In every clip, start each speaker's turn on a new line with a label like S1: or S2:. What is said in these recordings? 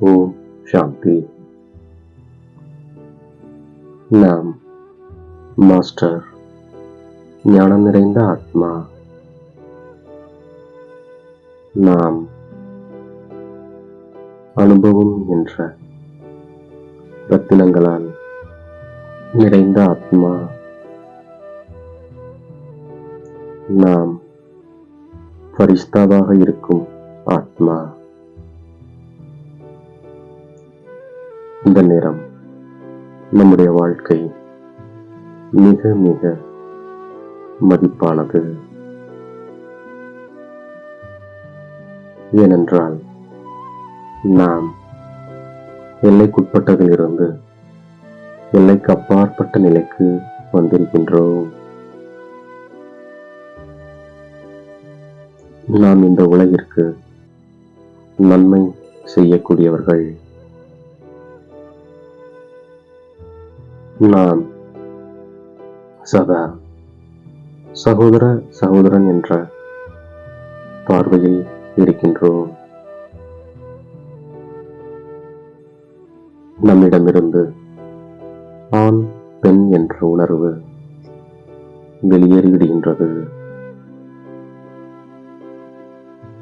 S1: ஓ சாந்தி நாம் மாஸ்டர் ஞானம் நிறைந்த ஆத்மா. நாம் அனுபவம் என்ற ரத்தினங்களால் நிறைந்த ஆத்மா. நாம் பரிஸ்தாவாக இருக்கும் ஆத்மா. இந்த நேரம் நம்முடைய வாழ்க்கை மிக மிக மதிப்பானது. ஏனென்றால் நாம் எல்லைக்குட்பட்டதிலிருந்து எல்லைக்கு அப்பாற்பட்ட நிலைக்கு வந்திருக்கின்றோம். நாம் இந்த உலகிற்கு நன்மை செய்யக்கூடியவர்கள் நான் சதா சகோதர சகோதரன் என்ற பார்வையில் இருக்கின்றோம். நம்மிடமிருந்து ஆண் பெண் என்ற உணர்வு வெளியேறிவிடுகின்றது.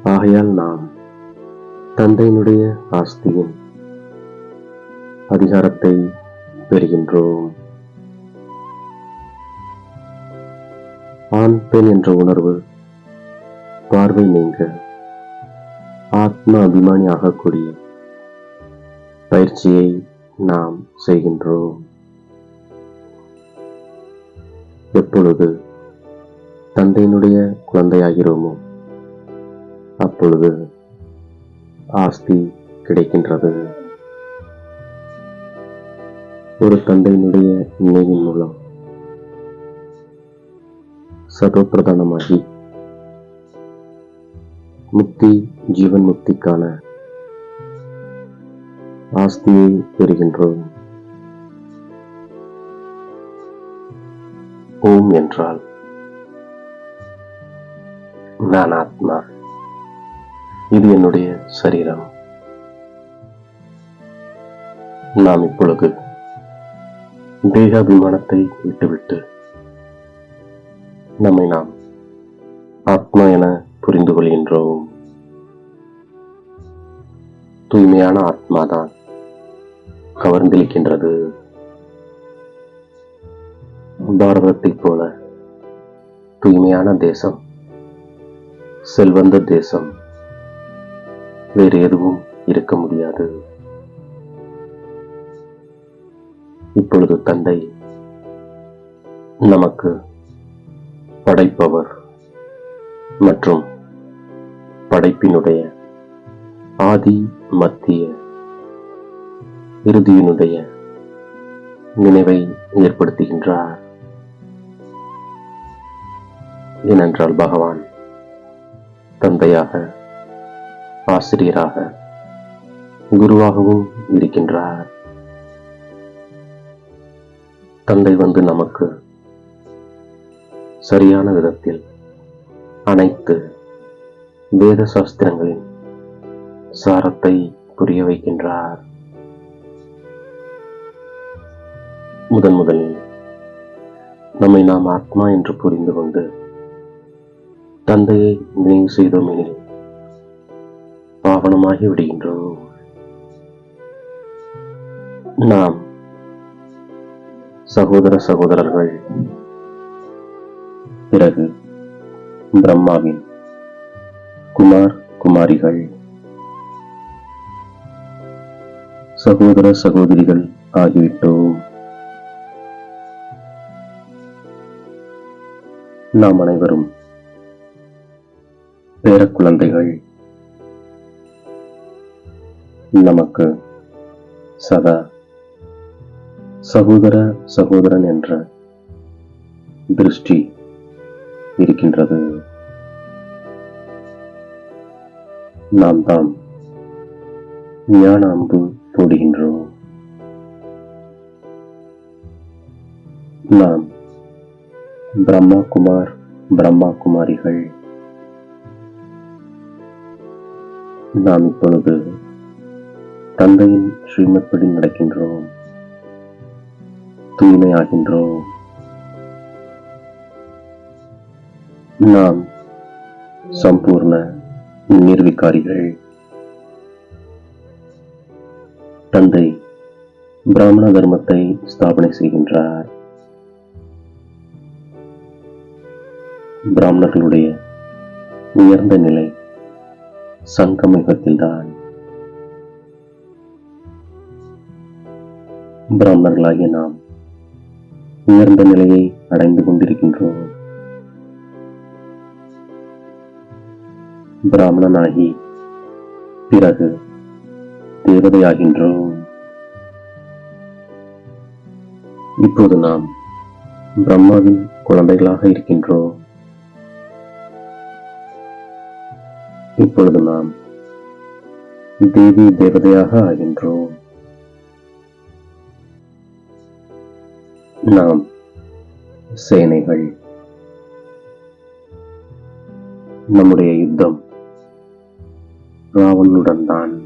S1: ஆகையால் நாம் தந்தையினுடைய ஆஸ்தியின் அதிகாரத்தை பெறுகின்றோம். ஆண் பெண் என்ற உணர்வு பார்வை நீங்க ஆத்ம அபிமானி ஆகக்கூடிய பயிற்சியை நாம் செய்கின்றோம். எப்பொழுது தந்தையினுடைய குழந்தையாகிறோமோ அப்பொழுது ஆஸ்தி கிடைக்கின்றது. ஒரு தந்தையினுடைய நினைவின் மூலம். சர்வப்பிரதானமாகி முக்தி ஜீவன் முக்திக்கான ஆஸ்தியை பெறுகின்றோம். ஓம் என்றால் நான் ஆத்மா. இது என்னுடைய சரீரம். நாம் இப்பொழுது தேகாபிமானத்தை விட்டுவிட்டு நம்மை நாம் ஆத்மா என புரிந்து கொள்கின்றோம். தூய்மையான ஆத்மாதான் கவர்ந்திருக்கின்றது. பாரதத்தை போல தூய்மையான தேசம் செல்வந்த தேசம் வேறு எதுவும் இருக்க முடியாது. இப்பொழுது தந்தை நமக்கு படைப்பவர் மற்றும் படைப்பினுடைய ஆதி மத்திய இறுதியினுடைய நினைவை ஏற்படுத்துகின்றார். ஏனென்றால் பகவான் தந்தையாக ஆசிரியராக குருவாகவும் இருக்கின்றார். தந்தை வந்து நமக்கு சரியான விதத்தில் அனைத்து வேத சாஸ்திரங்களின் சாரத்தை புரிய வைக்கின்றார். முதன் முதலில் நம்மை நாம் ஆத்மா என்று புரிந்து கொண்டு தந்தையை நினைவு செய்தோம் எனில் பாவனமாகி விடுகின்றோம். நாம் சகோதர சகோதரர்கள். பிறகு பிரம்மாவின் குமார் குமாரிகள். சகோதர சகோதரிகள் ஆகிவிட்டோம். நாம் அனைவரும் பேரக்குழந்தைகள் நமக்கு சதா சகோதர சகோதரன் என்ற திருஷ்டி இருக்கின்றது. நாம் தாம் ஞான அம்பு போடுகின்றோம். நாம் பிரம்மா குமார் பிரம்மா குமாரிகள் நாம் இப்பொழுது தந்தையின் ஸ்ரீமத்படி நடக்கின்றோம். தூய்மையாகின்றோம். நாம் சம்பூர்ண நிர்விகாரிகள். தந்தை பிராமண தர்மத்தை ஸ்தாபனை செய்கின்றார். பிராமணர்களுடைய உயர்ந்த நிலை சங்கமிகத்தில்தான் பிராமணர்களாகிய நாம் உயர்ந்த நிலையை அடைந்து கொண்டிருக்கின்றோம். பிராமணனாகி பிறகு தேவதையாகின்றோம். இப்போது நாம் பிரம்மாவின் குழந்தைகளாக இருக்கின்றோம். இப்பொழுது நாம் தேவி தேவதையாக ஆகின்றோம். நாம் சேனைகள். நம்முடைய யுத்தம் ராவனுடன் தான்.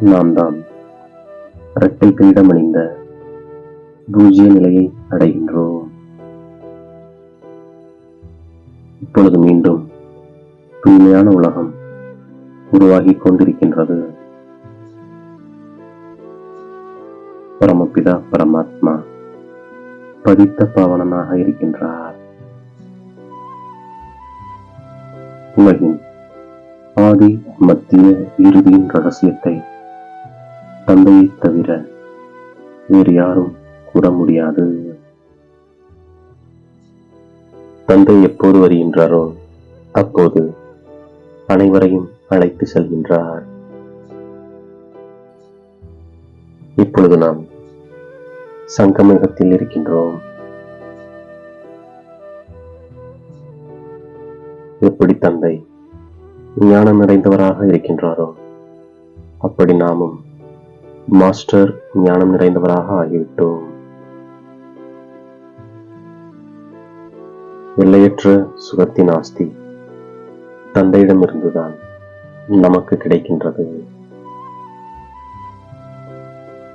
S1: நாம் தான் இரட்டை கிரீடம் அணிந்த பூஜ்ய நிலையை அடைகின்றோம். இப்பொழுது மீண்டும் தூய்மையான உலகம் உருவாகிக் கொண்டிருக்கின்றது. பரமபிதா பரமாத்மா பதித்த பாவனனாக இருக்கின்றார். உலகின் ஆதி மத்திய இறுதியின் ரகசியத்தை தந்தையை தவிர வேறு யாரும் கூற முடியாது. தந்தை எப்போது வருகின்றாரோ அப்போது அனைவரையும் அழைத்து செல்கின்றார். இப்பொழுது நாம் சங்கமிகத்தில் இருக்கின்றோம். எப்படி தந்தை ஞானம் நிறைந்தவராக இருக்கின்றாரோ அப்படி நாமும் மாஸ்டர் ஞானம் நிறைந்தவராக ஆகிவிட்டோம். எல்லையற்ற சுகத்தின் ஆஸ்தி தந்தையிடமிருந்துதான் நமக்கு கிடைக்கின்றது.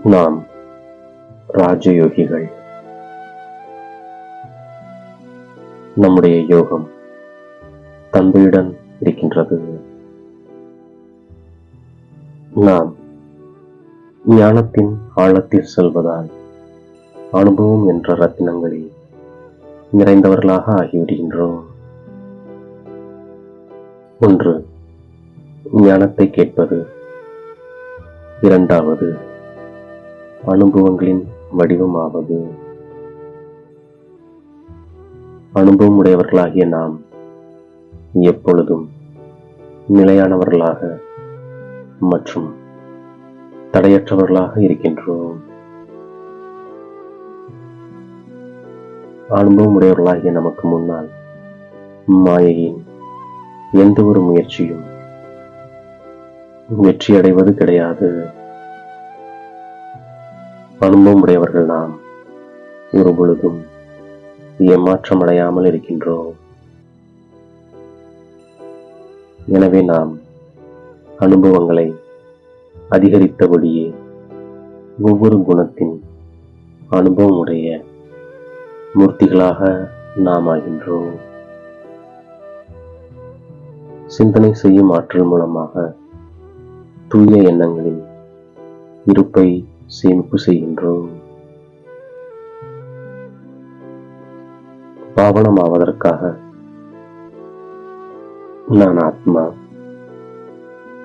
S1: நாம் ராஜயோகிகள். நம்முடைய யோகம் தந்தையுடன் இருக்கின்றது. நாம் ஞானத்தின் ஆழத்தில் செல்வதால் அனுபவம் என்ற ரத்தினங்களில் நிறைந்தவர்களாக ஆகிவிடுகின்றோம். ஒன்று ஞானத்தை கேட்பது. இரண்டாவது அனுபவங்களின் வடிவமாவது. அனுபவம் உடையவர்களாகிய நாம் எப்பொழுதும் நிலையானவர்களாக மற்றும் தடையற்றவர்களாக இருக்கின்றோம். அனுபவம் உடையவர்களாகிய நமக்கு முன்னால் மாயையின் எந்த ஒரு முயற்சியும் வெற்றி அடைவது கிடையாது. அனுபவம் உடையவர்கள் நாம் ஒரு பொழுதும் ஏமாற்றம் அடையாமல் இருக்கின்றோம். எனவே நாம் அனுபவங்களை அதிகரித்தபடியே ஒவ்வொரு குணத்தின் அனுபவம் உடைய மூர்த்திகளாக நாம் ஆகின்றோம். சிந்தனை செய்யும் ஆற்றல் மூலமாக தூய எண்ணங்களின் இருப்பை சேமிப்பு செய்கின்றோம். பாவனமாவதற்காக நான் ஆத்மா.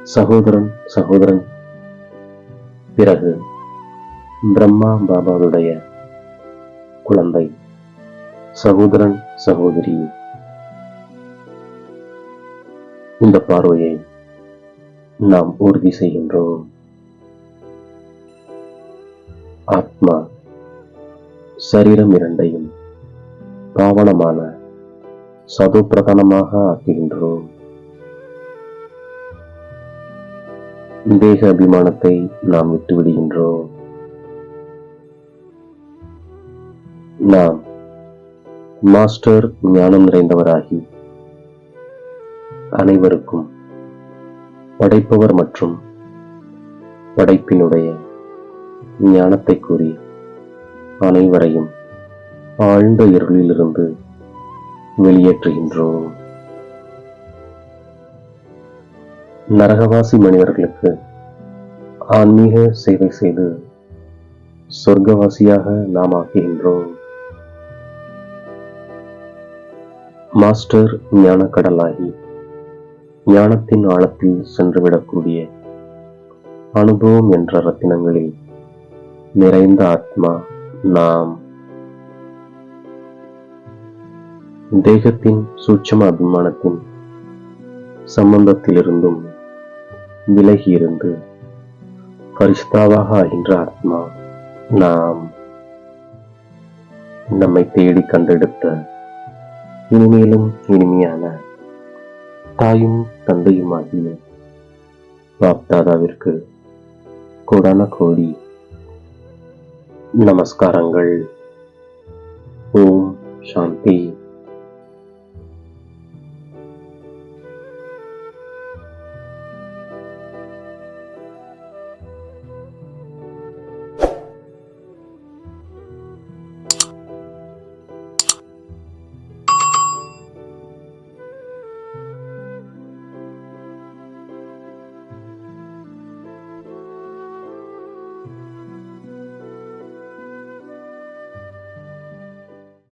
S1: சகோதரன் சகோதரன். பிறகு பிரம்மா பாபாவுடைய குழந்தை சகோதரன் சகோதரி. இந்த பார்வையை நாம் உறுதி செய்கின்றோம். ஆத்மா சரீரம் இரண்டையும் பாவனமான சதுப்பிரதானமாக ஆக்குகின்றோம். தேக அபிமானத்தை நாம் விட்டுவிடுகின்றோம். நாம் மாஸ்டர் ஞானம் நிறைந்தவராகி அனைவருக்கும் படைப்பவர் மற்றும் படைப்பினுடைய ஞானத்தை கூறி அனைவரையும் ஆழ்ந்த இருளிலிருந்து வெளியேற்றுகின்றோம். நரகவாசி மனிதர்களுக்கு ஆன்மீக சேவை செய்து சொர்க்கவாசியாக நாம் ஆக்குகின்றோம் மாஸ்டர் ஞானக்கடலாகி ஞானத்தின் ஆழத்தில் சென்றுவிடக்கூடிய அனுபவம் என்ற ரத்தினங்களில் நிறைந்த ஆத்மா நாம். தேகத்தின் சூட்சம அபிமானத்தின் சம்பந்தத்திலிருந்தும் விலகியிருந்து பரிசுத்தாவாக ஆகின்ற ஆத்மா நாம். நம்மை தேடி கண்டெடுத்த இனிமேலும் இனிமையான தாயும் தந்தையுமாகிய பாப்தாதாவிற்கு கோடான கோடி நமஸ்காரங்கள். ஓம் சாந்தி.